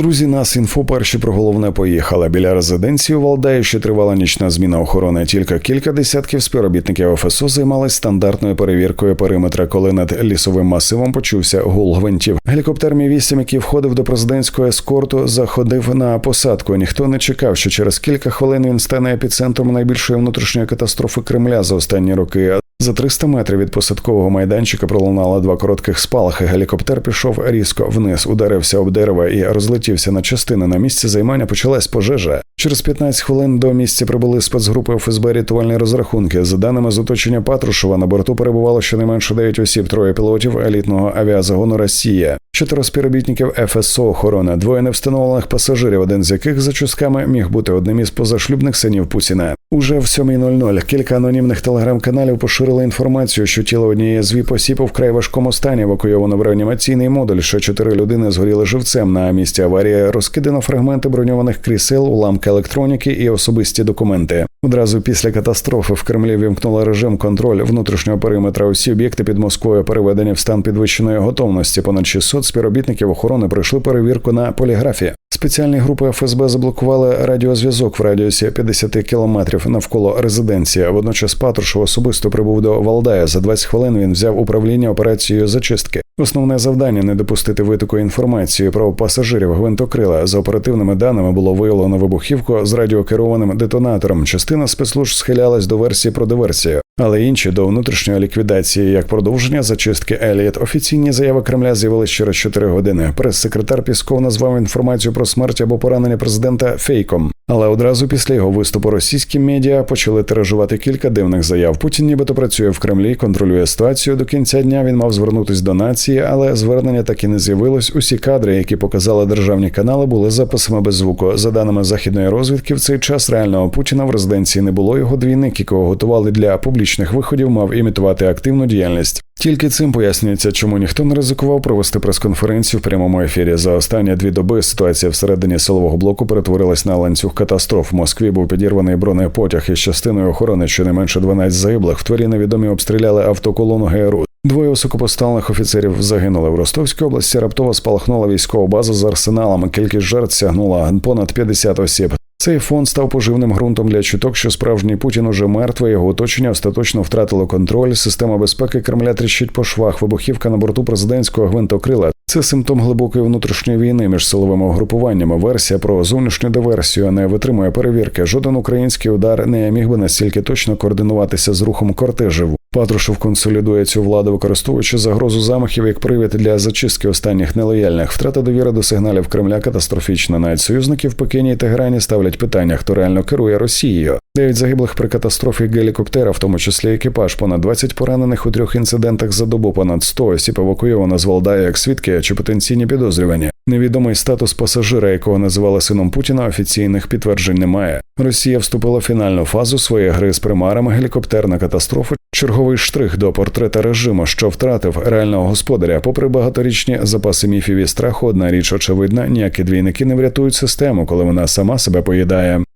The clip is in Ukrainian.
Друзі, нас інфо перші про головне поїхали. Біля резиденції у Валдаї ще тривала нічна зміна охорони. Тільки кілька десятків співробітників ФСО займались стандартною перевіркою периметра, коли над лісовим масивом почувся гул гвинтів. Гелікоптер Мі 8 який входив до президентського ескорту, заходив на посадку. Ніхто не чекав, що через кілька хвилин він стане епіцентром найбільшої внутрішньої катастрофи Кремля за останні роки. За 300 метрів від посадкового майданчика пролунало два коротких спалахи. Гелікоптер пішов різко вниз, ударився об дерева і розлетівся на частини. На місці займання почалась пожежа. Через 15 хвилин до місця прибули спецгрупи ФСБ рятувальні розрахунки. За даними з оточення Патрушева, на борту перебувало щонайменше 9 осіб, троє пілотів елітного авіазагону Росія, чотири співробітників ФСО охорони, двоє невстановлених пасажирів, один з яких за чусками міг бути одним із позашлюбних синів Путіна. Уже в 7.00 кілька анонімних телеграм-каналів поширили інформацію, що тіло однієї з віп осіб у вкрай важкому стані евакуйовано в реанімаційний модуль. Ще чотири людини згоріли живцем. На місці аварії розкидано фрагменти броньованих крісел, уламки електроніки і особисті документи. Одразу після катастрофи в Кремлі вімкнули режим контроль внутрішнього периметра. Усі об'єкти під Москвою переведені в стан підвищеної готовності. Понад 600 співробітників охорони пройшли перевірку на поліграфі. Спеціальні групи ФСБ заблокували радіозв'язок в радіусі 50 кілометрів навколо резиденції. Водночас Патрушев особисто прибув до Валдая. За 20 хвилин він взяв управління операцією зачистки. Основне завдання не допустити витоку інформації про пасажирів гвинтокрила. За оперативними даними було виявлено вибухівку з радіокерованим детонатором. Частина спецслужб схилялась до версії про диверсію, але інші до внутрішньої ліквідації як продовження зачистки Еліот. Офіційні заяви Кремля з'явились через 4 години. Прес-секретар Пісков назвав інформацію про смерть або поранення президента фейком. Але одразу після його виступу російські медіа почали тиражувати кілька дивних заяв. Путін нібито працює в Кремлі, контролює ситуацію. До кінця дня він мав звернутись до нації, але звернення так і не з'явилось. Усі кадри, які показали державні канали, були записами без звуку. За даними західної розвідки, в цей час реального Путіна в резиденції не було. Його двійник, якого готували для публічних виходів, мав імітувати активну діяльність. Тільки цим пояснюється, чому ніхто не ризикував провести прес-конференцію в прямому ефірі. За останні дві доби ситуація всередині силового блоку перетворилась на ланцюг катастроф. В Москві був підірваний бронепотяг із частиною охорони, щонайменше 12 загиблих. В творі невідомі обстріляли автоколону ГРУ. Двоє високопоставлених офіцерів загинули в Ростовській області. Раптово спалахнула військова база з арсеналом. Кількість жертв сягнула понад 50 осіб. Цей фонд став поживним ґрунтом для чуток, що справжній Путін уже мертвий, його оточення остаточно втратило контроль. Система безпеки Кремля тріщить по швах. Вибухівка на борту президентського гвинтокрила. Це симптом глибокої внутрішньої війни між силовими угрупуваннями. Версія про зовнішню диверсію не витримує перевірки. Жоден український удар не міг би настільки точно координуватися з рухом кортежів. Патрушев консолідує цю владу, використовуючи загрозу замахів як привід для зачистки останніх нелояльних. Втрата довіри до сигналів Кремля катастрофічна. Навіть союзники в Пекіні і Тегерані ставлять питання, хто реально керує Росією. Дев'ять загиблих при катастрофі гелікоптера, в тому числі екіпаж, понад 20 поранених у трьох інцидентах за добу, понад 100 осіб евакуйовано з Валдая як свідки чи потенційні підозрювані. Невідомий статус пасажира, якого називали сином Путіна, офіційних підтверджень немає. Росія вступила в фінальну фазу своєї гри з примарами гелікоптерна катастрофа. Черговий штрих до портрета режиму, що втратив реального господаря. Попри багаторічні запаси міфів і страху, одна річ очевидна, ніякі двійники не врятують систему, коли вона сама себе поїдає.